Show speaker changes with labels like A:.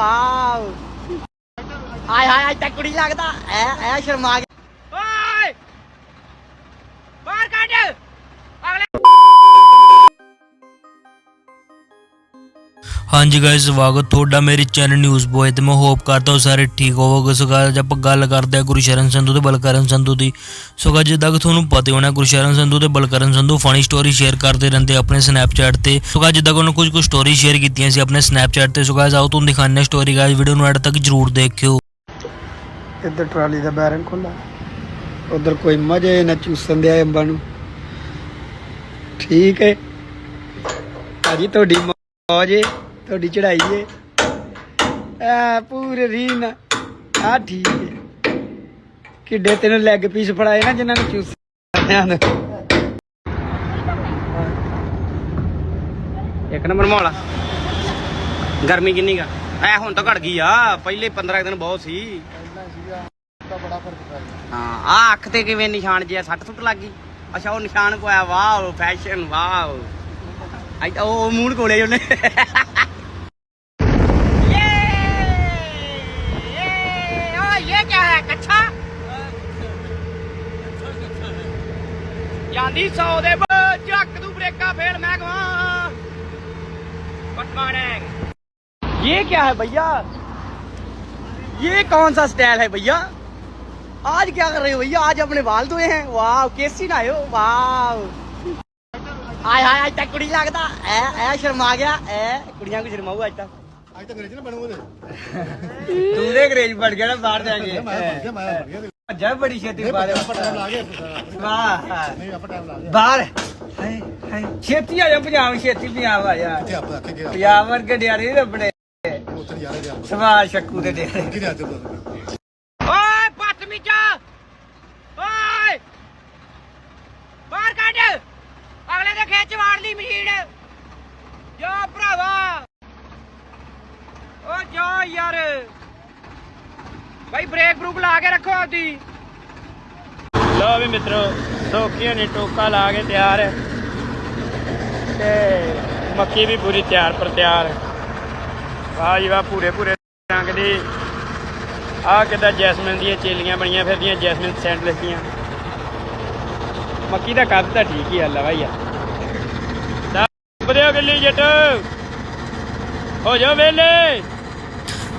A: Wow. ਹਾਏ ਹਾਏ ਅੱਜ ਤੱਕ ਕੁੜੀ ਲੱਗਦਾ। ਐ ਐ ਸ਼ਰਮਾ
B: ਹਾਂਜੀ ਗਾਇਸ ਸਵਾਗਤ ਤੁਹਾਡਾ ਮੇਰੇ ਚੈਨਲ ਨਿਊਜ਼ ਬੋਏ ਤੇ। ਮੈਂ ਹੋਪ ਕਰਦਾ ਹਾਂ ਸਾਰੇ ਠੀਕ ਹੋਵੋਗੇ। ਸੋ guys, ਅੱਜ ਆਪਾਂ ਗੱਲ ਕਰਦੇ ਹਾਂ ਗੁਰਸ਼ਰਨ ਸੰਧੂ ਤੇ ਬਲਕਰਨ ਸੰਧੂ ਦੀ। ਸੋ guys, ਜਿੱਦਾਂ ਕਿ ਤੁਹਾਨੂੰ ਪਤਾ ਹੀ ਹੋਣਾ ਗੁਰਸ਼ਰਨ ਸੰਧੂ ਤੇ Balkaran Sandhu funny story share ਕਰਦੇ ਰਹਿੰਦੇ ਆਪਣੇ ਸਨੈਪਚੈਟ ਤੇ। ਸੋ guys, ਜਿੱਦਾਂ ਕਿ ਉਹਨਾਂ ਕੁਝ ਕੁ ਸਟੋਰੀ ਸ਼ੇਅਰ ਕੀਤੀਆਂ ਸੀ ਆਪਣੇ ਸਨੈਪਚੈਟ ਤੇ। ਸੋ guys, ਆਓ ਤੁਹਾਨੂੰ ਦਿਖਾਉਂਦੇ ਹਾਂ ਸਟੋਰੀ ਗਾਇਸ ਵੀਡੀਓ ਨੂੰ ਐਡ ਤੱਕ ਜਰੂਰ ਦੇਖਿਓ।
C: ਇੱਧਰ ਟਰਾਲੀ ਦਾ ਬੈਰਨ ਖੁੱਲਾ ਉਧਰ ਕੋਈ ਮਜੇ ਨਾ ਚੂਸਣ ਦਿਆ ਅੰਬਾਂ ਨੂੰ। ਠੀਕ ਹੈ। ਭਾਜੀ ਤੁਹਾਡੀ ਮੌਜ ਏ ਤੁਹਾਡੀ ਚੜਾਈ ਏ। ਆ ਪੂਰੇ ਰੀਨ ਆ ਠੀਕ ਹੈ ਕਿੱਡੇ ਤੈਨੂੰ ਲੈਗ ਪੀਸ ਫੜਾਏ ਨਾ ਜਿਨ੍ਹਾਂ ਨੂੰ ਚੂਸਿਆ
A: ਇੱਕ ਨੰਬਰ ਮਾਹੌਲ ਗਰਮੀ ਕਿੰਨੀ ਗਾ ਐ ਹੁਣ ਤਾਂ ਘਟ ਗਈ ਆ। ਪਹਿਲੇ 15 ਦਿਨ ਬਹੁਤ ਸੀ। ਹਾਂ ਆ ਅੱਖ ਤੇ ਕਿਵੇਂ ਨਿਸ਼ਾਨ ਜਿਆ ਸੱਟ ਸੁੱਟ ਲੱਗ ਗਈ। ਅੱਛਾ, ਉਹ ਨਿਸ਼ਾਨ ਕੋ ਆਇਆ ਵਾਓ। ਫੈਸ਼ਨ ਵਾਓ ਉਹ ਮੂੰਹ ਕੋਲੇ ਉਹਨੇ। ਹੈ ਕੱਛਾ ਜਾਂਦੀ 100 ਦੇ ਬ- ਚੱਕ ਤੂੰ ਬ੍ਰੇਕਾਂ ਫੇਲ ਮੈਂ ਕਹਾਂ गुड मॉर्निंग ये क्या है भैया ये कौन सा स्टाइल है भैया आज क्या कर रहे हो भैया आज अपने बाल धोए हैं वाह कैसी ना हो वाह हाय हाय आज तक कुड़ी लगता ऐ ऐ शर्मा गया ऐ कुड़ियां को शर्माऊ आज तक
D: ਅੱਜ ਤਾਂ ਅੰਗਰੇਜ਼ ਨਾ ਬਣੂ
A: ਉਹਦੇ। ਤੂੰ ਦੇ ਅੰਗਰੇਜ਼ ਬਣ ਗਿਆ ਨਾ ਬਾਹਰ ਜਾ ਕੇ।
D: ਮੈਂ ਬਣ ਗਿਆ ਮੈਂ ਬਣ ਗਿਆ
A: ਭੱਜਾ ਬੜੀ ਛੇਤੀ ਬਾਹਰ।
D: ਆਪਾਂ ਟਾਈਮ ਲਾ ਗਏ
A: ਵਾਹ।
D: ਨਹੀਂ ਆਪਾਂ ਟਾਈਮ ਲਾ ਗਏ।
A: ਬਾਹਰ। ਹਾਏ ਹਾਏ। ਛੇਤੀ ਆ ਜਾ ਪੰਜਾਬ ਛੇਤੀ ਪੰਜਾਬ ਆ ਜਾ।
D: ਕਿੱਥੇ ਆਪਾਂ ਆਖੇ ਗਿਆ
A: ਪੰਜਾਬ ਵਰਗੇ ਡਿਆਰੇ ਨਹੀਂ ਲੱਭਣੇ।
D: ਉੱਥੇ ਯਾਰੇ ਦੇ
A: ਸਵਾ ਸ਼ੱਕੂ ਦੇ ਡਿਆਰੇ।
D: ਕਿਹਦੇ ਅੱਜ
A: ਓਏ ਬਦਮੀਜਾ ਓਏ। ਬਾਹਰ ਕੱਢ। ਅਗਲੇ ਦੇ ਖੇਚ ਵਾੜ ਲਈ ਮਸ਼ੀਨ। ਭਾਈ ਬ੍ਰੇਕ ਬਰੂਕ ਲਾ ਕੇ ਰੱਖੋ ਆਪਦੀ। ਲੋ ਵੀ ਮਿੱਤਰੋ, ਸੋਖੀਆਂ ਨੇ ਟੋਕਾ ਲਾ ਕੇ ਤਿਆਰ। ਹੈ ਤੇ ਮੱਕੀ ਵੀ ਪੂਰੀ ਤਿਆਰ ਪਰ ਤਿਆਰ। ਹੈ ਵਾਹ ਜੀ ਵਾਹ ਪੂਰੇ ਪੂਰੇ ਰੰਗ ਦੀ। ਆ ਕਿੱਦਾਂ ਜੈਸਮਿਨ ਦੀਆਂ ਚੇਲੀਆਂ ਬਣੀਆਂ ਫਿਰਦੀਆਂ, ਜੈਸਮਿਨ ਸੈਂਡਲਸ ਦੀਆਂ ਮੱਕੀ ਦਾ ਕੱਦ ਤਾਂ ਠੀਕ ਹੀ ਹੱਲਾ ਭਾਈਆ ਬਦਿਓ ਗੱਲੀ ਜੱਟ। ਹੋ ਜਾ ਵੇਲੇ